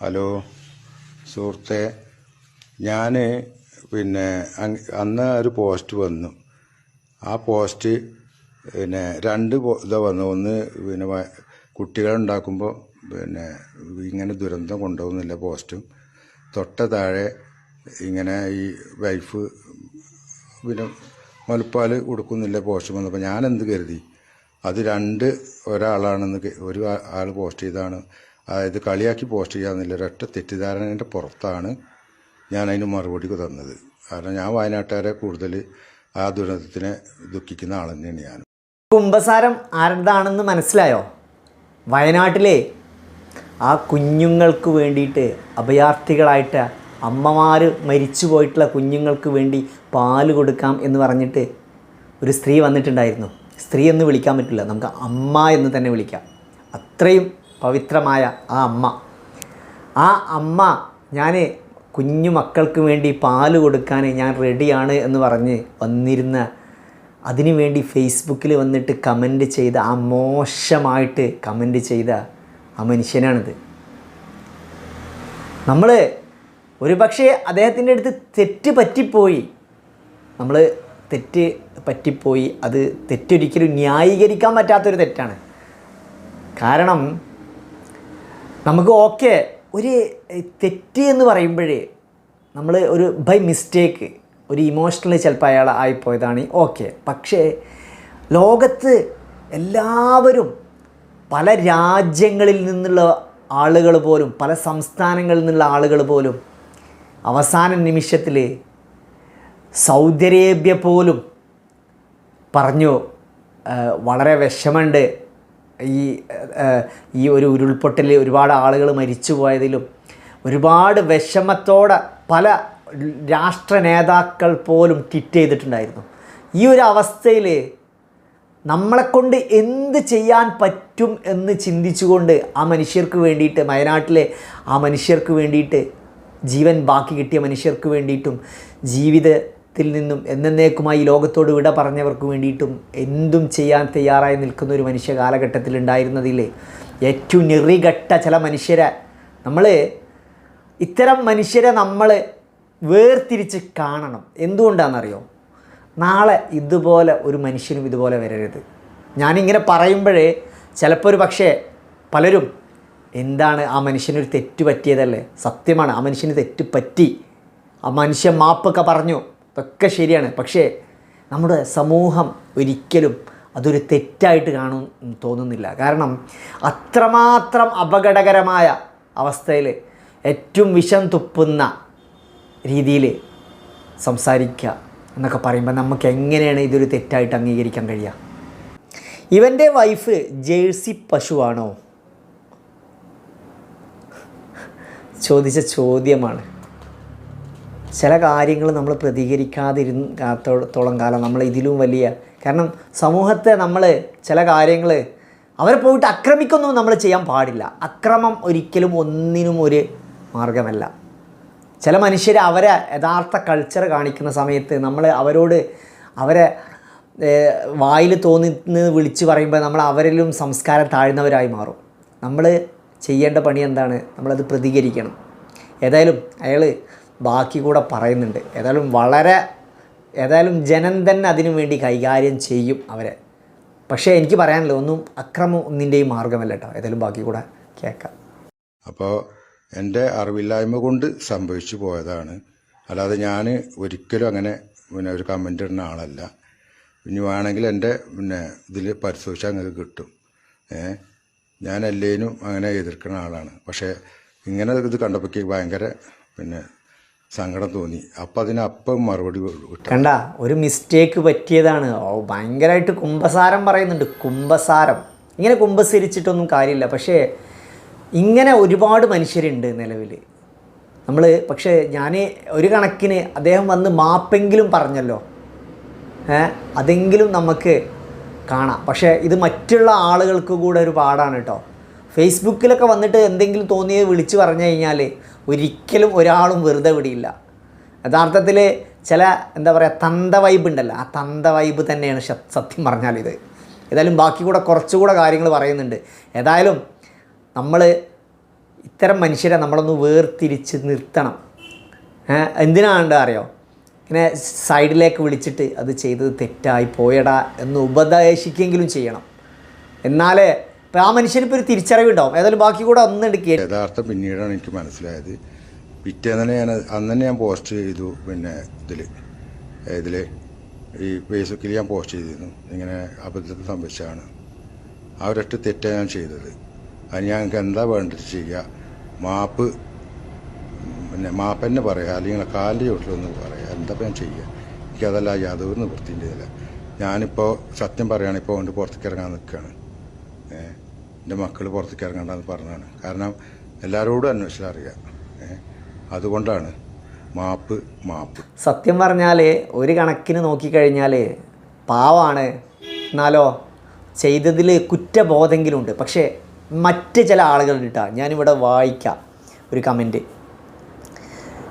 Hello സുഹൃത്തെ. ഞാൻ പിന്നെ അന്ന് ഒരു പോസ്റ്റ് വന്നു. ആ പോസ്റ്റ് പിന്നെ രണ്ട് ഇതാ വന്നു. ഒന്ന് പിന്നെ കുട്ടികളുണ്ടാക്കുമ്പോൾ പിന്നെ ഇങ്ങനെ ദുരന്തം കൊണ്ടുപോകുന്നില്ല പോസ്റ്റും. തൊട്ട താഴെ ഇങ്ങനെ ഈ വൈഫ് പിന്നെ മുലപ്പാൽ കൊടുക്കുന്നില്ല പോസ്റ്റ് വന്നപ്പോൾ ഞാൻ എന്ത് കരുതി? അത് രണ്ട് ഒരാളാണെന്ന് ഒരു ആൾ പോസ്റ്റ് ചെയ്താണ് അതായത് കളിയാക്കി പോസ്റ്റ് ചെയ്യാമെന്നില്ല ഒരൊറ്റ തെറ്റിദ്ധാരണേന്റെ പുറത്താണ് ഞാൻ അതിന് മറുപടി തന്നത്. കാരണം ഞാൻ വയനാട്ടുകാരെ കൂടുതൽ ആ ദുരന്തത്തിനെ ദുഃഖിക്കുന്ന ആൾ തന്നെയാണ് ഞാൻ കുംഭസാരം ആരുടെതാണെന്ന് മനസ്സിലായോ? വയനാട്ടിലെ ആ കുഞ്ഞുങ്ങൾക്ക് വേണ്ടിയിട്ട് അഭയാർത്ഥികളായിട്ട് അമ്മമാർ മരിച്ചു പോയിട്ടുള്ള കുഞ്ഞുങ്ങൾക്ക് വേണ്ടി പാൽ കൊടുക്കാം എന്ന് പറഞ്ഞിട്ട് ഒരു സ്ത്രീ വന്നിട്ടുണ്ടായിരുന്നു. സ്ത്രീ എന്ന് വിളിക്കാൻ പറ്റില്ല. നമുക്ക് അമ്മ എന്ന് തന്നെ വിളിക്കാം. അത്രയും പവിത്രമായ ആ അമ്മ. ആ അമ്മ ഞാൻ കുഞ്ഞു മക്കൾക്ക് വേണ്ടി പാൽ കൊടുക്കാൻ ഞാൻ റെഡിയാണ് എന്ന് പറഞ്ഞ് വന്നിരുന്ന അതിനു വേണ്ടി ഫേസ്ബുക്കിൽ വന്നിട്ട് കമന്റ് ചെയ്ത ആ മോശമായിട്ട് കമന്റ് ചെയ്ത ആ മനുഷ്യനാണിത്. നമ്മൾ ഒരു പക്ഷേ അദ്ദേഹത്തിന്റെ അടുത്ത് തെറ്റ് പറ്റിപ്പോയി. നമ്മൾ തെറ്റ് പറ്റിപ്പോയി. അത് തെറ്റൊരിക്കലും ന്യായീകരിക്കാൻ പറ്റാത്തൊരു തെറ്റാണ്. കാരണം നമുക്ക് ഓക്കെ ഒരു തെറ്റ് എന്ന് പറയുമ്പോഴേ നമ്മൾ ഒരു ബൈ മിസ്റ്റേക്ക് ഒരു ഇമോഷണലി ചിലപ്പോൾ അയാൾ ആയിപ്പോയതാണ് ഓക്കെ. പക്ഷേ ലോകത്ത് എല്ലാവരും പല രാജ്യങ്ങളിൽ നിന്നുള്ള ആളുകൾ പോലും പല സംസ്ഥാനങ്ങളിൽ നിന്നുള്ള ആളുകൾ പോലും അവസാന നിമിഷത്തിൽ സൗദി അറേബ്യ പോലും പറഞ്ഞു വളരെ വിഷമമുണ്ട്. ഈ ഈ ഒരു ഉരുൾപൊട്ടൽ ഒരുപാട് ആളുകൾ മരിച്ചു പോയതിലും ഒരുപാട് വിഷമത്തോടെ പല രാഷ്ട്ര നേതാക്കൾ പോലും ട്വിറ്റ് ചെയ്തിട്ടുണ്ടായിരുന്നു. ഈ ഒരു അവസ്ഥയിൽ നമ്മളെക്കൊണ്ട് എന്ത് ചെയ്യാൻ പറ്റും എന്ന് ചിന്തിച്ചുകൊണ്ട് ആ മനുഷ്യർക്ക് വേണ്ടിയിട്ട് വയനാട്ടിലെ ആ മനുഷ്യർക്ക് വേണ്ടിയിട്ട് ജീവൻ ബാക്കി കിട്ടിയ മനുഷ്യർക്ക് വേണ്ടിയിട്ടും ജീവിതത്തിൽ നിന്നും എന്നേക്കുമായി ലോകത്തോട് വിട പറഞ്ഞവർക്ക് വേണ്ടിയിട്ടും എന്തും ചെയ്യാൻ തയ്യാറായി നിൽക്കുന്ന ഒരു മനുഷ്യ കാലഘട്ടത്തിൽ ഉണ്ടായിരുന്നതിൽ ഏറ്റവും നിറികെട്ട ചില മനുഷ്യരെ നമ്മൾ ഇത്തരം മനുഷ്യരെ നമ്മൾ വേർതിരിച്ച് കാണണം. എന്തുകൊണ്ടാണെന്നറിയോ? നാളെ ഇതുപോലെ ഒരു മനുഷ്യനും ഇതുപോലെ വരരുത്. ഞാനിങ്ങനെ പറയുമ്പോഴേ ചിലപ്പോൾ ഒരു പക്ഷേ പലരും എന്താണ് ആ മനുഷ്യനൊരു തെറ്റ് പറ്റിയതല്ലേ? സത്യമാണ്. ആ മനുഷ്യന് തെറ്റ് പറ്റി. ആ മനുഷ്യൻ മാപ്പൊക്കെ പറഞ്ഞു. അതൊക്കെ ശരിയാണ്. പക്ഷേ നമ്മുടെ സമൂഹം ഒരിക്കലും അതൊരു തെറ്റായിട്ട് കാണും തോന്നുന്നില്ല. കാരണം അത്രമാത്രം അപകടകരമായ അവസ്ഥയിൽ ഏറ്റവും വിഷം തുപ്പുന്ന രീതിയിൽ സംസാരിക്കുക എന്നൊക്കെ പറയുമ്പോൾ നമുക്ക് എങ്ങനെയാണ് ഇതൊരു തെറ്റായിട്ട് അംഗീകരിക്കാൻ കഴിയുക? ഇവന്റെ വൈഫ് ജേഴ്സി പശുവാണോ? ചോദിച്ച ചോദ്യമാണ്. ചില കാര്യങ്ങൾ നമ്മൾ പ്രതികരിക്കാതിരുന്നാത്തോളം കാലം നമ്മൾ ഇതിലും വലിയ. കാരണം സമൂഹത്തെ നമ്മൾ ചില കാര്യങ്ങൾ അവരെ പോയിട്ട് അക്രമിക്കൊന്നും നമ്മൾ ചെയ്യാൻ പാടില്ല. അക്രമം ഒരിക്കലും ഒന്നിനും ഒരു മാർഗമല്ല. ചില മനുഷ്യർ അവരെ യഥാർത്ഥ കൾച്ചർ കാണിക്കുന്ന സമയത്ത് നമ്മൾ അവരോട് അവരെ വായിൽ തോന്നി വിളിച്ച് പറയുമ്പോൾ നമ്മൾ അവരിലും സംസ്കാരം താഴ്ന്നവരായി മാറും. നമ്മൾ ചെയ്യേണ്ട പണി എന്താണ്? നമ്മളത് പ്രതികരിക്കണം. ഏതായാലും അയാൾ ബാക്കി കൂടെ പറയുന്നുണ്ട്. ഏതായാലും വളരെ ഏതായാലും ജനം തന്നെ അതിനു വേണ്ടി കൈകാര്യം ചെയ്യും അവരെ. പക്ഷേ എനിക്ക് പറയാനില്ല ഒന്നും അക്രമം ഒന്നിന്റെയും മാർഗമല്ല കേട്ടോ. ഏതായാലും ബാക്കി കൂടെ കേൾക്കാം. അപ്പോൾ എന്റെ അറിവില്ലായ്മ കൊണ്ട് സംഭവിച്ചു പോയതാണ്. അല്ലാതെ ഞാൻ ഒരിക്കലും അങ്ങനെ പിന്നെ ഒരു കമന്റ് ഇടുന്ന ആളല്ല. ഇനി വേണമെങ്കിൽ എന്റെ പിന്നെ ഇതിൽ പരിശോധിച്ചാൽ നിങ്ങൾക്ക് കിട്ടും. ഏ? ഞാൻ എല്ലേനും അങ്ങനെ എതിർക്കുന്ന ആളാണ്. പക്ഷേ ഇങ്ങനെ ഇത് കണ്ടപ്പോഴേക്ക് ഭയങ്കര പിന്നെ സങ്കടം തോന്നി. അപ്പം അതിന് അപ്പം മറുപടി കണ്ട ഒരു മിസ്റ്റേക്ക് പറ്റിയതാണ്. ഭയങ്കരമായിട്ട് കുംഭസാരം പറയുന്നുണ്ട്. കുംഭസാരം. ഇങ്ങനെ കുംഭസരിച്ചിട്ടൊന്നും കാര്യമില്ല. പക്ഷേ ഇങ്ങനെ ഒരുപാട് മനുഷ്യരുണ്ട് നിലവിൽ നമ്മൾ പക്ഷേ ഞാൻ ഒരു കണക്കിന് അദ്ദേഹം വന്ന് മാപ്പെങ്കിലും പറഞ്ഞല്ലോ. അതെങ്കിലും നമുക്ക് കാണാം. പക്ഷേ ഇത് മറ്റുള്ള ആളുകൾക്ക് കൂടെ ഒരു പാടാണ് കേട്ടോ. ഫേസ്ബുക്കിലൊക്കെ വന്നിട്ട് എന്തെങ്കിലും തോന്നിയത് വിളിച്ച് പറഞ്ഞു കഴിഞ്ഞാൽ ഒരിക്കലും ഒരാളും വെറുതെ വിടിയില്ല. യഥാർത്ഥത്തിൽ ചില എന്താ പറയുക തന്ത വൈബ് ഉണ്ടല്ലോ. ആ തന്ത വൈബ് തന്നെയാണ് സത്യം പറഞ്ഞാൽ ഇത്. ഏതായാലും ബാക്കി കൂടെ കുറച്ചുകൂടെ കാര്യങ്ങൾ പറയുന്നുണ്ട്. ഏതായാലും നമ്മൾ ഇത്തരം മനുഷ്യരെ നമ്മളൊന്ന് വേർതിരിച്ച് നിർത്തണം. എന്തിനാണ്ട് അറിയോ? ഇങ്ങനെ സൈഡിലേക്ക് വിളിച്ചിട്ട് അത് ചെയ്തത് തെറ്റായി പോയടാ എന്ന് ഉപദേശിക്കെങ്കിലും ചെയ്യണം. എന്നാലേ ഇപ്പം ആ മനുഷ്യനിപ്പോൾ ഒരു തിരിച്ചറിവുണ്ടാവും. ഏതായാലും ബാക്കി കൂടെ അന്ന് എടുക്കുക യഥാർത്ഥം പിന്നീടാണ് എനിക്ക് മനസ്സിലായത്. പിറ്റേന്ന് ഞാൻ അന്ന് തന്നെ ഞാൻ പോസ്റ്റ് ചെയ്തു പിന്നെ ഇതിൽ ഇതിൽ ഈ ഫേസ്ബുക്കിൽ ഞാൻ പോസ്റ്റ് ചെയ്തിരുന്നു. ഇങ്ങനെ അബദ്ധത്തിൽ സംഭവിച്ചാണ് ആ ഒരൊറ്റ തെറ്റാണ് ഞാൻ ചെയ്തത്. അത് ഞങ്ങൾക്ക് എന്താ വേണ്ടത് ചെയ്യുക മാപ്പ് പിന്നെ മാപ്പ് തന്നെ പറയുക അല്ലെങ്കിൽ കാലിന്റെ ചോട്ടിലൊന്ന് പറയുക എന്താ ഞാൻ ചെയ്യുക എനിക്കതല്ല യാതൊരു നിവൃത്തിന്റെ ഇതല്ല ഞാനിപ്പോൾ സത്യം പറയുകയാണ് ഇപ്പോൾ കൊണ്ട് പുറത്തേക്ക് ഇറങ്ങാൻ നിൽക്കുകയാണ് എന്റെ മക്കൾ പുറത്തേക്ക് ഇറങ്ങണ്ടെന്ന് പറഞ്ഞതാണ്. കാരണം എല്ലാവരോടും അന്വേഷണം അറിയാം. അതുകൊണ്ടാണ് മാപ്പ് മാപ്പ്. സത്യം പറഞ്ഞാൽ ഒരു കണക്കിന് നോക്കിക്കഴിഞ്ഞാൽ പാവാണ്. എന്നാലോ ചെയ്തതിൽ കുറ്റബോധെങ്കിലും ഉണ്ട് പക്ഷേ മറ്റ് ചില ആളുകളുണ്ട് കേട്ടോ ഞാനിവിടെ വായിക്കാം ഒരു കമന്റ്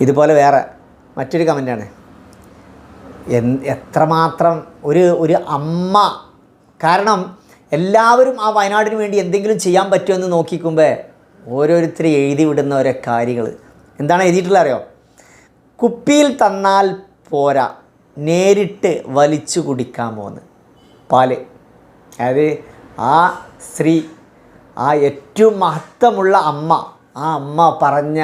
ഇതുപോലെ വേറെ മറ്റൊരു കമന്റാണ് എത്രമാത്രം ഒരു ഒരു അമ്മ. കാരണം എല്ലാവരും ആ വയനാടിന് വേണ്ടി എന്തെങ്കിലും ചെയ്യാൻ പറ്റുമെന്ന് നോക്കിക്കുമ്പോൾ ഓരോരുത്തർ എഴുതി വിടുന്ന ഓരോ കാര്യങ്ങൾ എന്താണ് എഴുതിയിട്ടുള്ള അറിയോ? കുപ്പിയിൽ തന്നാൽ പോരാ നേരിട്ട് വലിച്ചു കുടിക്കാമോന്ന്. പാൽ. അതായത് ആ സ്ത്രീ ആ ഏറ്റവും മഹത്വമുള്ള അമ്മ ആ അമ്മ പറഞ്ഞ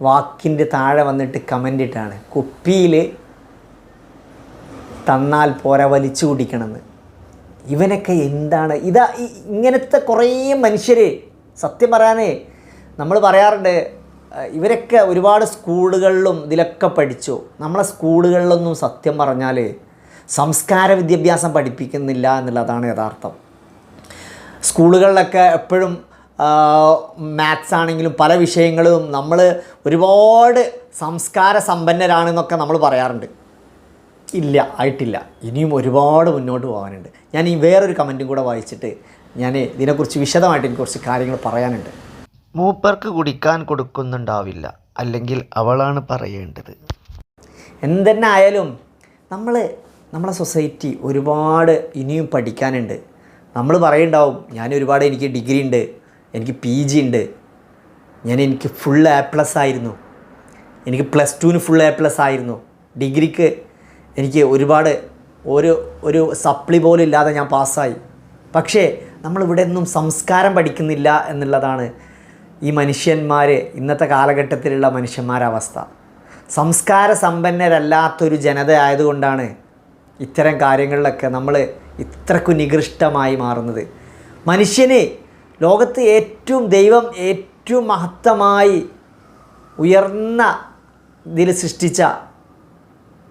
വാക്കിന്റെ താഴെ വന്നിട്ട് കമന്റ് ഇട്ടാണ് കുപ്പിയിൽ തന്നാൽ പോരാ വലിച്ചു കുടിക്കണമെന്ന്. ഇവനൊക്കെ എന്താണ്? ഇതാ ഇങ്ങനത്തെ കുറേ മനുഷ്യർ സത്യം പറയാനേ നമ്മൾ പറയാറുണ്ട് ഇവരൊക്കെ ഒരുപാട് സ്കൂളുകളിലും ഇതിലൊക്കെ പഠിച്ചു. നമ്മളെ സ്കൂളുകളിലൊന്നും സത്യം പറഞ്ഞാൽ സംസ്കാര വിദ്യാഭ്യാസം പഠിപ്പിക്കുന്നില്ല എന്നുള്ളതാണ് യഥാർത്ഥം. സ്കൂളുകളിലൊക്കെ എപ്പോഴും മാത്സ് ആണെങ്കിലും പല വിഷയങ്ങളും നമ്മൾ ഒരുപാട് സംസ്കാര സമ്പന്നരാണെന്നൊക്കെ നമ്മൾ പറയാറുണ്ട്. ഇല്ല ആയിട്ടില്ല. ഇനിയും ഒരുപാട് മുന്നോട്ട് പോകാനുണ്ട്. ഞാൻ ഈ വേറൊരു കമന്റും കൂടെ വായിച്ചിട്ട് ഞാൻ ഇതിനെക്കുറിച്ച് വിശദമായിട്ട് എനിക്ക് കുറച്ച് കാര്യങ്ങൾ പറയാനുണ്ട്. മൂപ്പർക്ക് കുടിക്കാൻ കൊടുക്കുന്നുണ്ടാവില്ല. അല്ലെങ്കിൽ അവളാണ് പറയേണ്ടത്. എന്തെന്നായാലും നമ്മൾ നമ്മളെ സൊസൈറ്റി ഒരുപാട് ഇനിയും പഠിക്കാനുണ്ട്. നമ്മൾ പറയുണ്ടാവും ഞാൻ ഒരുപാട് എനിക്ക് ഡിഗ്രി ഉണ്ട് എനിക്ക് പി ജി ഉണ്ട്. ഞാൻ എനിക്ക് ഫുൾ എ പ്ലസ് ആയിരുന്നു. എനിക്ക് പ്ലസ് ടുവിന് ഫുൾ എ പ്ലസ് ആയിരുന്നു. ഡിഗ്രിക്ക് എനിക്ക് ഒരുപാട് ഒരു ഒരു സപ്ലി പോലും ഇല്ലാതെ ഞാൻ പാസ്സായി. പക്ഷേ നമ്മളിവിടെ ഒന്നും സംസ്കാരം പഠിക്കുന്നില്ല എന്നുള്ളതാണ് ഈ മനുഷ്യന്മാർ ഇന്നത്തെ കാലഘട്ടത്തിലുള്ള മനുഷ്യന്മാരുടെ അവസ്ഥ സംസ്കാര സമ്പന്നരല്ലാത്തൊരു ജനത ആയതുകൊണ്ടാണ് ഇത്തരം കാര്യങ്ങളിലൊക്കെ നമ്മൾ ഇത്രക്കു നികൃഷ്ടമായി മാറുന്നത്. മനുഷ്യനെ ലോകത്ത് ഏറ്റവും ദൈവം ഏറ്റവും മഹത്തമായി ഉയർന്ന ഇതിൽ സൃഷ്ടിച്ച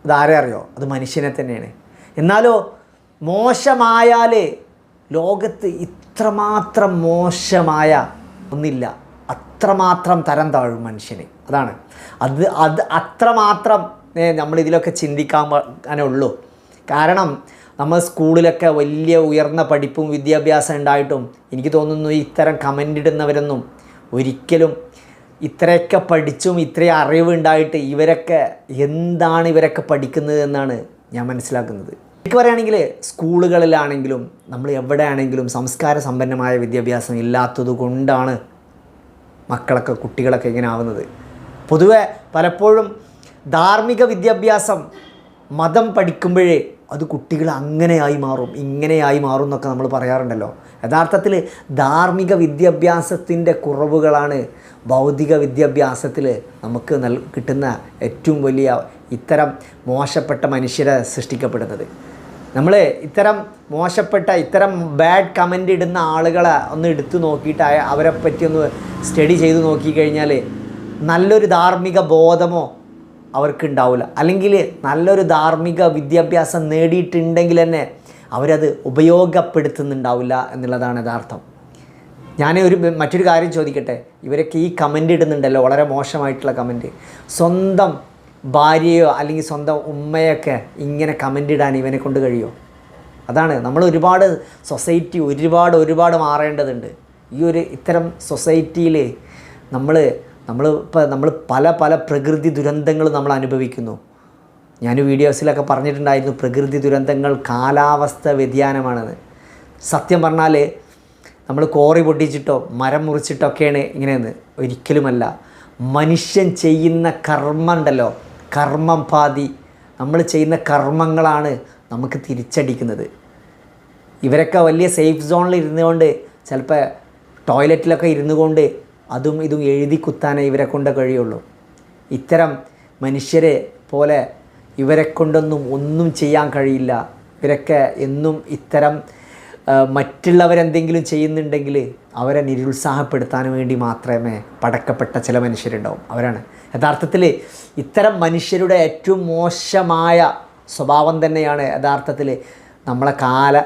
ഇതാരെ അറിയോ? അത് മനുഷ്യനെ തന്നെയാണ്. എന്നാലോ മോശമായാൽ ലോകത്ത് ഇത്രമാത്രം മോശമായ ഒന്നില്ല. അത്രമാത്രം തരം താഴും മനുഷ്യന്. അതാണ്. അത് അത് അത്രമാത്രം നമ്മളിതിലൊക്കെ ചിന്തിക്കാൻ ചിന്തിക്കാനേ ഉള്ളൂ. കാരണം നമ്മൾ സ്കൂളിലൊക്കെ വലിയ ഉയർന്ന പഠിപ്പും വിദ്യാഭ്യാസം ഉണ്ടായിട്ടും എനിക്ക് തോന്നുന്നു ഇത്തരം കമന്റ് ഇടുന്നവരൊന്നും ഒരിക്കലും ഇത്രയൊക്കെ പഠിച്ചും ഇത്രയും അറിവുണ്ടായിട്ട് ഇവരൊക്കെ എന്താണ് ഇവരൊക്കെ പഠിക്കുന്നത് എന്നാണ് ഞാൻ മനസ്സിലാക്കുന്നത്. എനിക്ക് പറയുകയാണെങ്കിൽ സ്കൂളുകളിലാണെങ്കിലും നമ്മൾ എവിടെയാണെങ്കിലും സംസ്കാര സമ്പന്നമായ വിദ്യാഭ്യാസം ഇല്ലാത്തത് കൊണ്ടാണ് മക്കളൊക്കെ കുട്ടികളൊക്കെ ഇങ്ങനെ ആവുന്നത്. പൊതുവെ പലപ്പോഴും ധാർമ്മിക വിദ്യാഭ്യാസം മതം പഠിക്കുമ്പോഴേ അത് കുട്ടികൾ അങ്ങനെയായി മാറും ഇങ്ങനെയായി മാറും എന്നൊക്കെ നമ്മൾ പറയാറുണ്ടല്ലോ. യഥാർത്ഥത്തിൽ ധാർമ്മിക വിദ്യാഭ്യാസത്തിന്റെ കുറവുകളാണ് ഭൗതിക വിദ്യാഭ്യാസത്തിൽ നമുക്ക് നൽ കിട്ടുന്ന ഏറ്റവും വലിയ ഇത്തരം മോശപ്പെട്ട മനുഷ്യരെ സൃഷ്ടിക്കപ്പെടുന്നത്. നമ്മൾ ഇത്തരം മോശപ്പെട്ട ഇത്തരം ബാഡ് കമന്റ് ഇടുന്ന ആളുകളെ ഒന്ന് എടുത്തു നോക്കിയിട്ട് അവരെ പറ്റി ഒന്ന് സ്റ്റഡി ചെയ്ത് നോക്കിക്കഴിഞ്ഞാൽ നല്ലൊരു ധാർമ്മിക ബോധമോ അവർക്ക് ഉണ്ടാവില്ല അല്ലെങ്കിൽ നല്ലൊരു ധാർമ്മിക വിദ്യാഭ്യാസം നേടിയിട്ടുണ്ടെങ്കിൽ തന്നെ അവരത് ഉപയോഗപ്പെടുത്തുന്നുണ്ടാവില്ല എന്നുള്ളതാണ് യഥാർത്ഥം. ഞാൻ ഒരു മറ്റൊരു കാര്യം ചോദിക്കട്ടെ? ഇവരൊക്കെ ഈ കമന്റ് ഇടുന്നുണ്ടല്ലോ വളരെ മോശമായിട്ടുള്ള കമന്റ് സ്വന്തം ഭാര്യയോ അല്ലെങ്കിൽ സ്വന്തം ഉമ്മയൊക്കെ ഇങ്ങനെ കമന്റ് ഇടാൻ ഇവനെ കൊണ്ട് കഴിയുമോ അതാണ്. നമ്മൾ ഒരുപാട് സൊസൈറ്റി ഒരുപാട് ഒരുപാട് മാറേണ്ടതുണ്ട്. ഈ ഒരു ഇത്തരം സൊസൈറ്റിയിൽ നമ്മൾ നമ്മൾ ഇപ്പോൾ നമ്മൾ പല പല പ്രകൃതി ദുരന്തങ്ങൾ നമ്മൾ അനുഭവിക്കുന്നു. ഞാൻ വീഡിയോസിലൊക്കെ പറഞ്ഞിട്ടുണ്ടായിരുന്നു പ്രകൃതി ദുരന്തങ്ങൾ കാലാവസ്ഥ വ്യതിയാനമാണെന്ന്. സത്യം പറഞ്ഞാൽ നമ്മൾ കോറി പൊട്ടിച്ചിട്ടോ മരം മുറിച്ചിട്ടൊക്കെയാണ് ഇങ്ങനെയെന്ന്. ഒരിക്കലുമല്ല. മനുഷ്യൻ ചെയ്യുന്ന കർമ്മം ഉണ്ടല്ലോ കർമ്മം പാതി നമ്മൾ ചെയ്യുന്ന കർമ്മങ്ങളാണ് നമുക്ക് തിരിച്ചടിക്കുന്നത്. ഇവരൊക്കെ വലിയ സേഫ് സോണിൽ ഇരുന്നുകൊണ്ട് ചിലപ്പോൾ ടോയ്ലറ്റിലൊക്കെ ഇരുന്നു കൊണ്ട് അതും ഇതും എഴുതി കുത്താനേ ഇവരെ കൊണ്ട് കഴിയുള്ളൂ. ഇത്തരം മനുഷ്യരെ പോലെ ഇവരെ കൊണ്ടൊന്നും ഒന്നും ചെയ്യാൻ കഴിയില്ല. ഇവരൊക്കെ എന്നും ഇത്തരം മറ്റുള്ളവരെന്തെങ്കിലും ചെയ്യുന്നുണ്ടെങ്കിൽ അവരെ നിരുത്സാഹപ്പെടുത്താൻ വേണ്ടി മാത്രമേ പടക്കപ്പെട്ട ചില മനുഷ്യരുണ്ടാവും. അവരാണ്. യഥാർത്ഥത്തിൽ ഇത്തരം മനുഷ്യരുടെ ഏറ്റവും മോശമായ സ്വഭാവം തന്നെയാണ് യഥാർത്ഥത്തിൽ നമ്മളെ കാല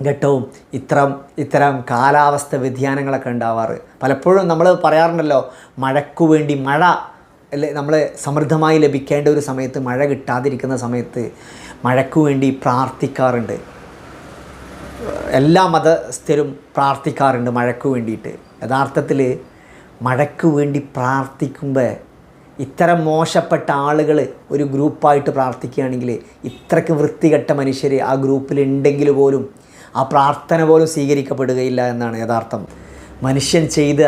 ഘട്ടവും ഇത്തരം ഇത്തരം കാലാവസ്ഥ വ്യതിയാനങ്ങളൊക്കെ ഉണ്ടാവാറ്. പലപ്പോഴും നമ്മൾ പറയാറുണ്ടല്ലോ മഴയ്ക്കു വേണ്ടി മഴ അല്ലെ നമ്മൾ സമൃദ്ധമായി ലഭിക്കേണ്ട ഒരു സമയത്ത് മഴ കിട്ടാതിരിക്കുന്ന സമയത്ത് മഴയ്ക്കു വേണ്ടി പ്രാർത്ഥിക്കാറുണ്ട്. എല്ലാ മതസ്ഥരും പ്രാർത്ഥിക്കാറുണ്ട് മഴയ്ക്ക് വേണ്ടിയിട്ട്. യഥാർത്ഥത്തിൽ മഴയ്ക്ക് വേണ്ടി പ്രാർത്ഥിക്കുമ്പോൾ ഇത്തരം മോശപ്പെട്ട ആളുകൾ ഒരു ഗ്രൂപ്പായിട്ട് പ്രാർത്ഥിക്കുകയാണെങ്കിൽ ഇത്രയ്ക്ക് വൃത്തികെട്ട മനുഷ്യർ ആ ഗ്രൂപ്പിലുണ്ടെങ്കിൽ പോലും ആ പ്രാർത്ഥന പോലും സ്വീകരിക്കപ്പെടുകയില്ല എന്നാണ് യഥാർത്ഥം. മനുഷ്യൻ ചെയ്ത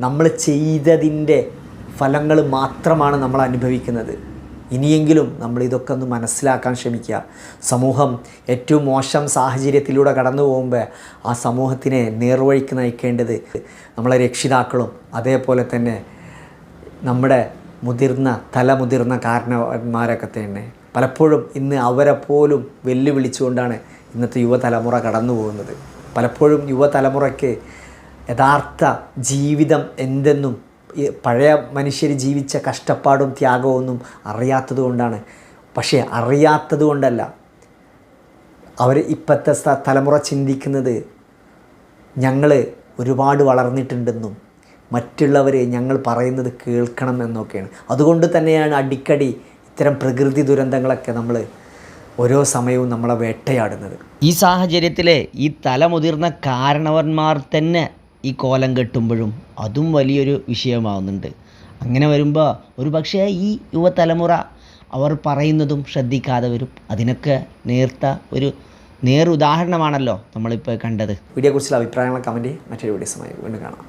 നമ്മൾ ചെയ്തതിന്റെ ഫലങ്ങൾ മാത്രമാണ് നമ്മൾ അനുഭവിക്കുന്നത് ഇനിയെങ്കിലും നമ്മൾ ഇതൊക്കെ ഒന്ന് മനസ്സിലാക്കാൻ ശ്രമിക്കുക. സമൂഹം ഏറ്റവും മോശം സാഹചര്യത്തിലൂടെ കടന്നു പോകുമ്പോൾ ആ സമൂഹത്തിനെ നേർവഴിക്ക് നയിക്കേണ്ടത് നമ്മളെ രക്ഷിതാക്കളും അതേപോലെ തന്നെ നമ്മുടെ മുതിർന്ന തലമുതിർന്ന കാരണവന്മാരൊക്കെ തന്നെ. പലപ്പോഴും ഇന്ന് അവരെ പോലും വെല്ലുവിളിച്ചുകൊണ്ടാണ് ഇന്നത്തെ യുവതലമുറ കടന്നു പോകുന്നത്. പലപ്പോഴും യുവതലമുറയ്ക്ക് യഥാർത്ഥ ജീവിതം എന്തെന്നും പഴയ മനുഷ്യർ ജീവിച്ച കഷ്ടപ്പാടും ത്യാഗവും ഒന്നും അറിയാത്തത് കൊണ്ടാണ് പക്ഷേ അറിയാത്തതുകൊണ്ടല്ല. അവർ ഇപ്പോഴത്തെ തലമുറ ചിന്തിക്കുന്നത് ഞങ്ങൾ ഒരുപാട് വളർന്നിട്ടുണ്ടെന്നും മറ്റുള്ളവർ ഞങ്ങൾ പറയുന്നത് കേൾക്കണം എന്നൊക്കെയാണ്. അതുകൊണ്ട് തന്നെയാണ് അടിക്കടി ഇത്തരം പ്രകൃതി ദുരന്തങ്ങളൊക്കെ നമ്മൾ ഓരോ സമയവും നമ്മളെ വേട്ടയാടുന്നത്. ഈ സാഹചര്യത്തിൽ ഈ തലമുതിർന്ന കാരണവന്മാർ തന്നെ ഈ കോലം കെട്ടുമ്പോഴും അതും വലിയൊരു വിഷയമാവുന്നുണ്ട്. അങ്ങനെ വരുമ്പോൾ ഒരു പക്ഷേ ഈ യുവതലമുറ അവർ പറയുന്നതും ശ്രദ്ധിക്കാതെ വരും. അതിനൊക്കെ നേർത്ത ഒരു നേർ ഉദാഹരണമാണല്ലോ നമ്മളിപ്പോൾ കണ്ടത്. വീഡിയോയെക്കുറിച്ചുള്ള അഭിപ്രായങ്ങൾ കമന്റ് മറ്റൊരു വീഡിയോസുമായി വീണ്ടും കാണാം.